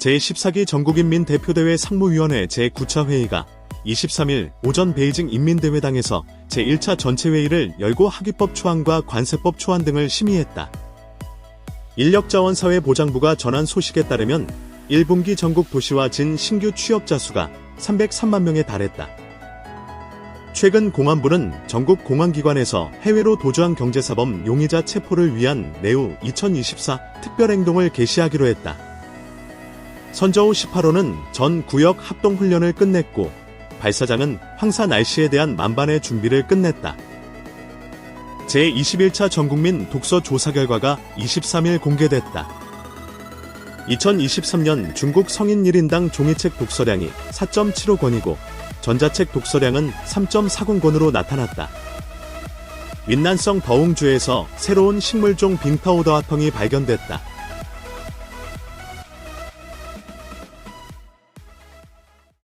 제14기 전국인민 대표대회 상무위원회 제9차 회의가 23일 오전 베이징 인민대회당에서 제1차 전체회의를 열고 학위법 초안과 관세법 초안 등을 심의했다. 인력자원사회보장부가 전한 소식에 따르면 1분기 전국 도시와 진 신규 취업자 수가 303만 명에 달했다. 최근 공안부는 전국 공안기관에서 해외로 도주한 경제사범 용의자 체포를 위한 내후 2024 특별행동을 개시하기로 했다. 선저우 18호는 전 구역 합동훈련을 끝냈고 발사장은 황사 날씨에 대한 만반의 준비를 끝냈다. 제21차 전국민 독서 조사 결과가 23일 공개됐다. 2023년 중국 성인 1인당 종이책 독서량이 4.75권이고 전자책 독서량은 3.40권으로 나타났다. 윈난성 더웅주에서 새로운 식물종 빙파우더 화통이 발견됐다.